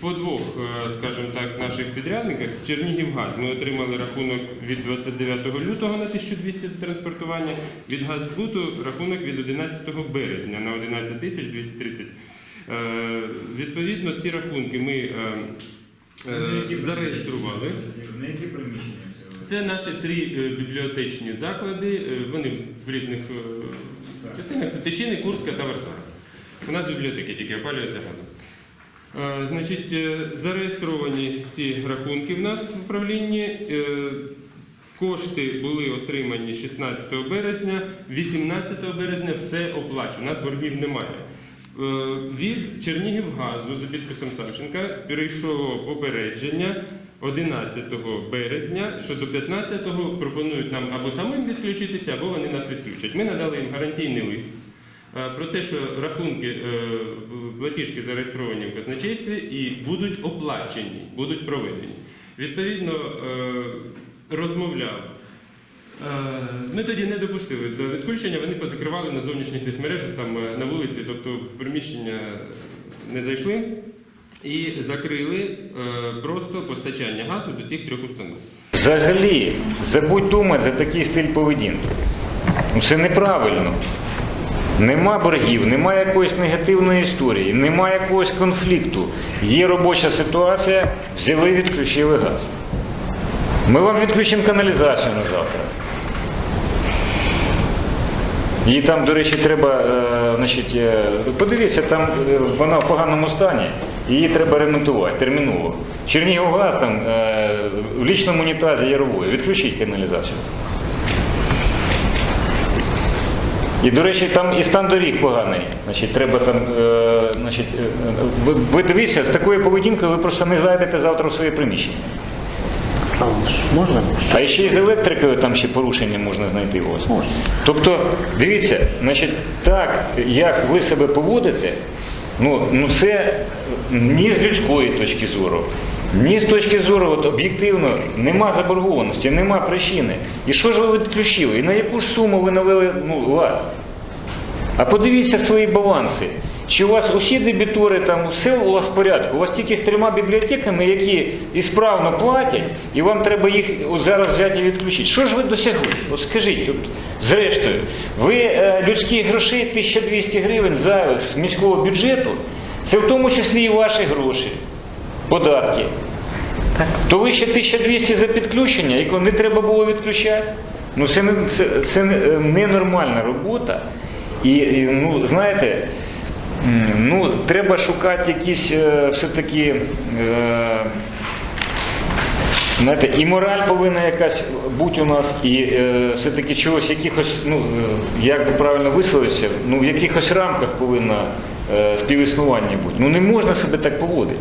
По двох, е, скажімо так, наших підрядниках з Чернігівгаз ми отримали рахунок від 29 лютого на 1200 за транспортування, від Газбуту рахунок від 11 березня на 11 тисяч 230. Е, Відповідно, ці рахунки ми е, е, зареєстрували. На які приміщення це? Наші три бібліотечні заклади, вони в різних частинах Тичини, Курська та Варшава. У нас бібліотеки тільки опалюються газом. Значить, зареєстровані ці рахунки в нас в управлінні. Кошти були отримані 16 березня, 18 березня все оплачено. У нас боргів немає. Е, Від Чернігівгазу за підписом Савченка перейшло попередження 11 березня, що до 15-го пропонують нам або самим відключитися, або вони нас відключать. Ми надали їм гарантійний лист е, про те, що рахунки е, платіжки зареєстровані в казначействі і будуть оплачені, будуть проведені. Відповідно, розмовляв. Е, Ми тоді не допустили до відключення, вони позакривали на зовнішніх десь мережах, там е, на вулиці, тобто в приміщення не зайшли і закрили е, просто постачання газу до цих трьох установ. Взагалі, забудь думати за такий стиль поведінки. Ну, Це неправильно. Нема боргів, немає якоїсь негативної історії, немає якогось конфлікту. Є робоча ситуація, взяли, відключили газ. Ми вам відключимо каналізацію на завтра. Її там, до речі, треба, е, значить, е, подивіться, там е, вона в поганому стані, її треба ремонтувати терміново. Чернігівгаз там в лічному унітазі Ярової, відключіть каналізацію. І, до речі, там і стан доріг поганий. Значить, треба там, значить, ви, ви дивіться, з такою поведінкою ви просто не зайдете завтра в своє приміщення. Можна? А ще й з електрикою там ще порушення можна знайти у вас. Можна. Тобто, дивіться, значить, так, як ви себе поводите, ну, ну це ні з людської точки зору, ні з точки зору от, об'єктивно нема заборгованості, нема причини. І що ж ви відключили? І на яку ж суму ви навели ну, лад? А подивіться свої баланси. Чи у вас усі дебітори там все у вас в порядку? У вас тільки з трьома бібліотеками, які ісправно платять, і вам треба їх зараз взяти і відключити. Що ж ви досягли? От скажіть, от, зрештою, ви е, людські гроші 1200 гривень зайвих з міського бюджету, це в тому числі і ваші гроші, податки. То ви ще 1200 за підключення, якого не треба було відключати. Ну це не це, це ненормальна робота. І, і ну, знаєте, ну, треба шукати якісь е, все-таки. Е, Знаєте, і мораль повинна якась бути у нас, і е, все-таки чогось, якихось, ну, як би правильно висловитися, ну, в якихось рамках повинна співіснування бути. Ну не можна себе так поводити.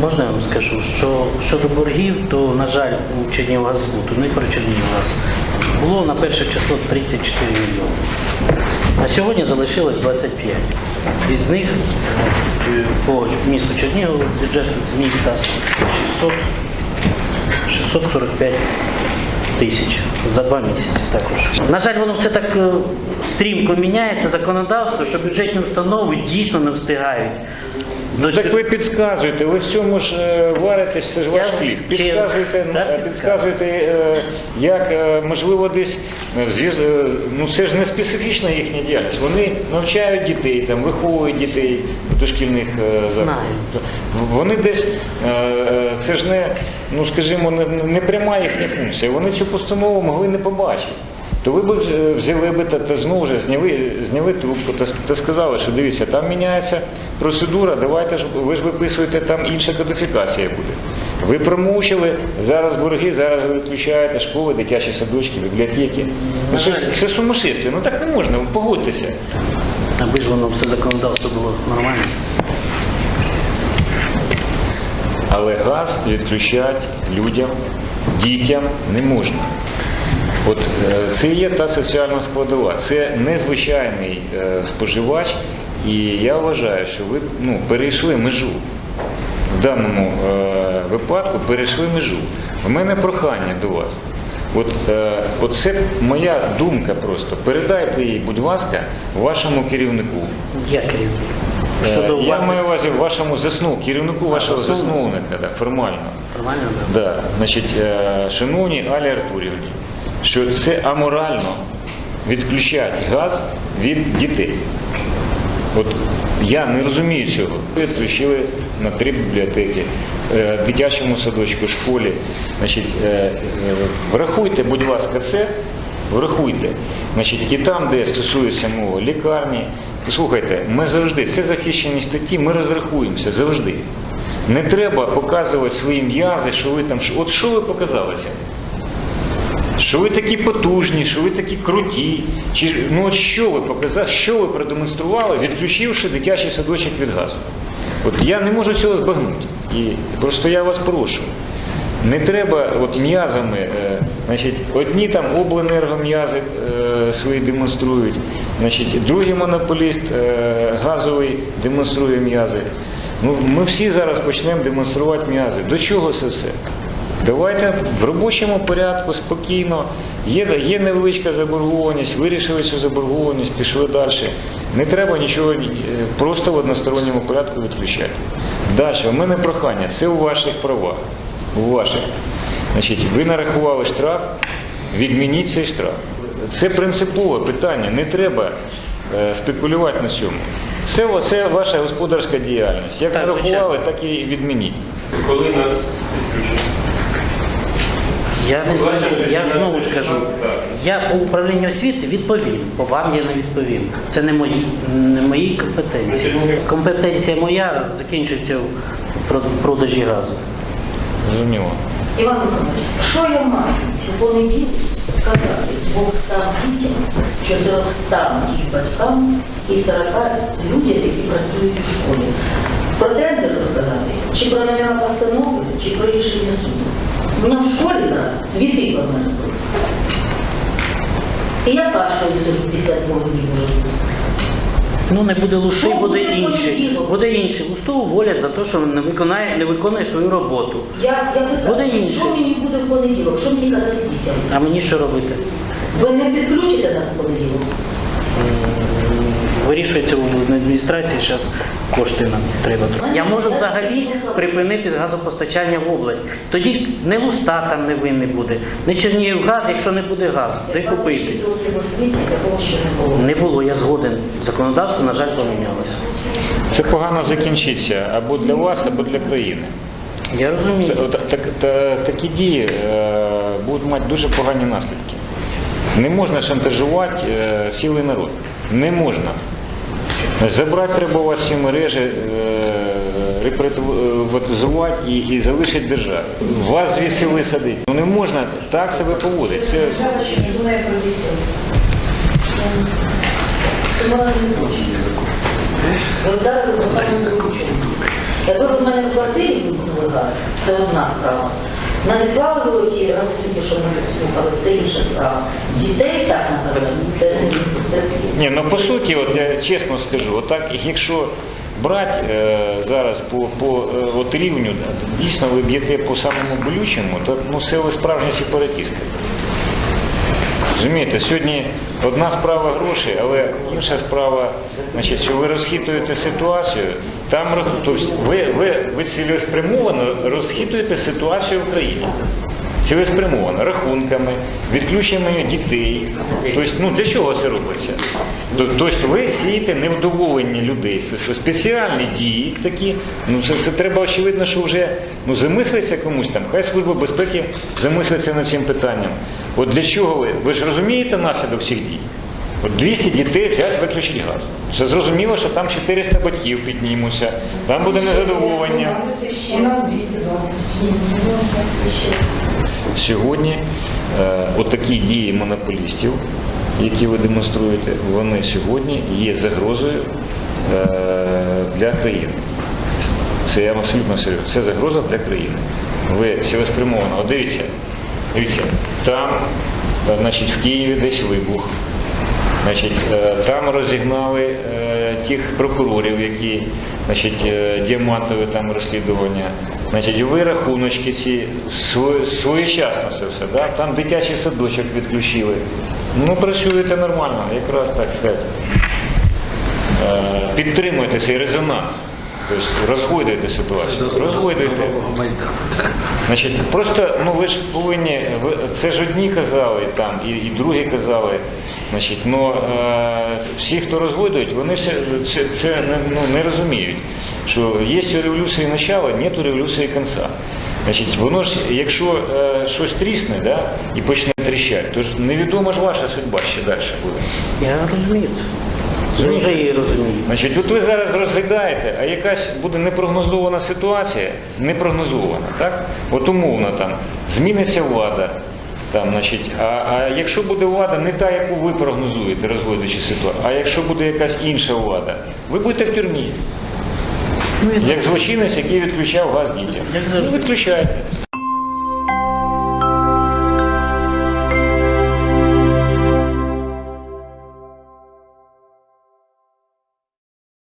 Можна я вам скажу, що щодо боргів, то, на жаль, у Чернігівгазбуту, не про Чернігівгаз, було на перше число 34 мільйони. На сьогодні залишилось 25. Із них е, по місту Чернігів бюджет міста 600, 645 тисяч за два місяці також. На жаль, воно все так е, стрімко міняється законодавство, що бюджетні установи дійсно не встигають. Ну так ви підказуєте, ви в цьому ж е, варитесь, це ж ваш хліб. Підказуєте, е, підказуєте, е, як можливо десь ну це ж не специфічна їхня діяльність. Вони навчають дітей, там виховують дітей дошкільних закладах. Знаю. Вони десь це ж не, ну скажімо, не, не пряма їхня функція. Вони цю постанову могли не побачити. То ви б взяли би та, та знову ж зняли, зняли трубку та, та сказали, що дивіться, там міняється процедура, давайте ж ви ж виписуєте, там інша кодифікація буде. Ви промучили, зараз борги, зараз ви відключаєте школи, дитячі садочки, бібліотеки. Ну, це, це сумасшествие, ну так не можна, погодьтеся. Аби ж воно все законодавство було нормально. Але газ відключати людям, дітям не можна. От е, це є та соціальна складова, це незвичайний е, споживач, і я вважаю, що ви ну, перейшли межу. в даному е, випадку перейшли межу. У мене прохання до вас. От, от це моя думка просто. Передайте її, будь ласка, вашому керівнику. Я керівник. Щодо Я маю увазі вашому заснов, керівнику вашого засновника, да, формально. Нормально, да? Да, значить, шановні Алі Артурівні, що це аморально відключати газ від дітей. От я не розумію цього. Відключили на три бібліотеки, е, дитячому садочку, школі. Значить, е, е, врахуйте, будь ласка, це, врахуйте. Значить, і там, де стосується мови лікарні, послухайте, ми завжди, це захищені статті, ми розрахуємося завжди. Не треба показувати свої м'язи, що ви там. От що ви показалися? Що ви такі потужні, що ви такі круті. Чи, ну от що ви показали, що ви продемонстрували, відключивши дитячий садочок від газу? От я не можу цього збагнути. І просто я вас прошу. Не треба от м'язами, е, значить, одні там обленергом'язи е, свої демонструють, значить, другий монополіст е, газовий демонструє м'язи. Ну, ми всі зараз почнемо демонструвати м'язи. До чого це все? Давайте в робочому порядку, спокійно. Є, є невеличка заборгованість, вирішили цю заборгованість, пішли далі. Не треба нічого е, просто в односторонньому порядку відключати. Далі, у мене прохання, це у ваших правах. У ваших. Значить, ви нарахували штраф, відмініть цей штраф. Це принципове питання, не треба е, спекулювати на цьому. Це, це ваша господарська діяльність. Як Так, нарахували, так і відмініть. Коли нас відключать? Я не знаю, я знову ж кажу, я по управлінню освіти відповім, по вам я не відповім. Це не мої, не мої компетенції. Компетенція моя закінчується в продажі газу. Зрозуміло. Іван Миколаївич, що я маю у понеділок сказати 200 дітям, 400 їх батькам і 40 людям, які працюють у школі? Про тендер розказати, чи про номера постанови, чи про рішення суду? У мене в школі зараз цвіти померзли. І я кашляю сижу після двох днів уже. Ну не буде луши, Що буде буде інший. Буде інший. Лусту уволять за те, що не виконає, не виконує свою роботу. Я, я Буде питаю, інше. що мені буде в понеділок, що мені казати дітям? А мені що робити? Ви не підключите нас в понеділок? Вирішується в адміністрації, зараз кошти нам треба. Я можу взагалі припинити газопостачання в область. Тоді не луста там не винний буде, не Чернігівгаз, якщо не буде газу, де купити. Не було. Я згоден. Законодавство, на жаль, помінялося. Це погано закінчиться або для вас, або для країни. Я розумію. Це, от, так, та- такі дії е, будуть мати дуже погані наслідки. Не можна шантажувати е, цілий народ. Не можна. Забрати треба у вас ці мережі, е, репрезентувати і, залишити державі. Вас звідси висадить. Ну не можна так себе поводити. Це. Якби в мене в квартирі вимкнули газ, це одна справа. Надіслали ви ті рахунки, що ми слухали, це інша справа. Дітей так наказали, це, не це Ні, ну по суті, от я чесно скажу, отак, якщо брати е, зараз по, по е, от рівню, дійсно ви б'єте по самому болючому, то ну, це справжні сепаратісти. Розумієте, сьогодні одна справа гроші, але інша справа, значить, що ви розхитуєте ситуацію, там тобто ви, ви, ви цілеспрямовано розхитуєте ситуацію в країні. Цілеспрямовано, рахунками, відключенням дітей. Тобто, ну для чого це робиться? Тобто ви сієте невдоволення людей. Тобто спеціальні дії такі, ну це, це треба очевидно, що вже ну, замислиться комусь там, хай Служба безпеки замислиться над цим питанням. От для чого ви? Ви ж розумієте наслідок цих дій? От 200 дітей взять виключить газ. Це зрозуміло, що там 400 батьків піднімуться, там буде незадоволення. У нас 220. Сьогодні е, отакі дії монополістів, які ви демонструєте, вони сьогодні є загрозою е, для країни. Це я абсолютно серйозно. Це загроза для країни. Ви цілеспрямовано, дивіться, дивіться, там, е, значить, в Києві десь вибух. Значить, е, там розігнали е, тих прокурорів, які значить, діамантове там розслідування. Значить, ви рахуночки ці сво- своєчасно це все, да? там дитячий садочок відключили. Ну, працюєте нормально, якраз так сказати. Е, Підтримуєте цей резонанс. Тобто розгойдуєте ситуацію. Розгойдуєте. Значить, просто ну ви ж повинні, це ж одні казали там, і, і другі казали. Значить, ну, е, всі, хто розгойдують, вони все, це, це ну, не розуміють, що є у революції начало, нет революції кінця. Значить, воно ж, якщо е, щось трісне да, і почне тріщати, то ж невідома ж ваша судьба ще далі буде. Я розумію це. Дуже її розумію. Значить, от ви зараз розглядаєте, а якась буде непрогнозована ситуація, непрогнозована, так? От умовно там зміниться влада. Там, значить, а, а якщо буде влада не та, яку ви прогнозуєте, розгойдуючи ситуацію, а якщо буде якась інша влада, ви будете в тюрмі. Ну, Як злочинець, який відключав газ дітям. Ну, відключайте.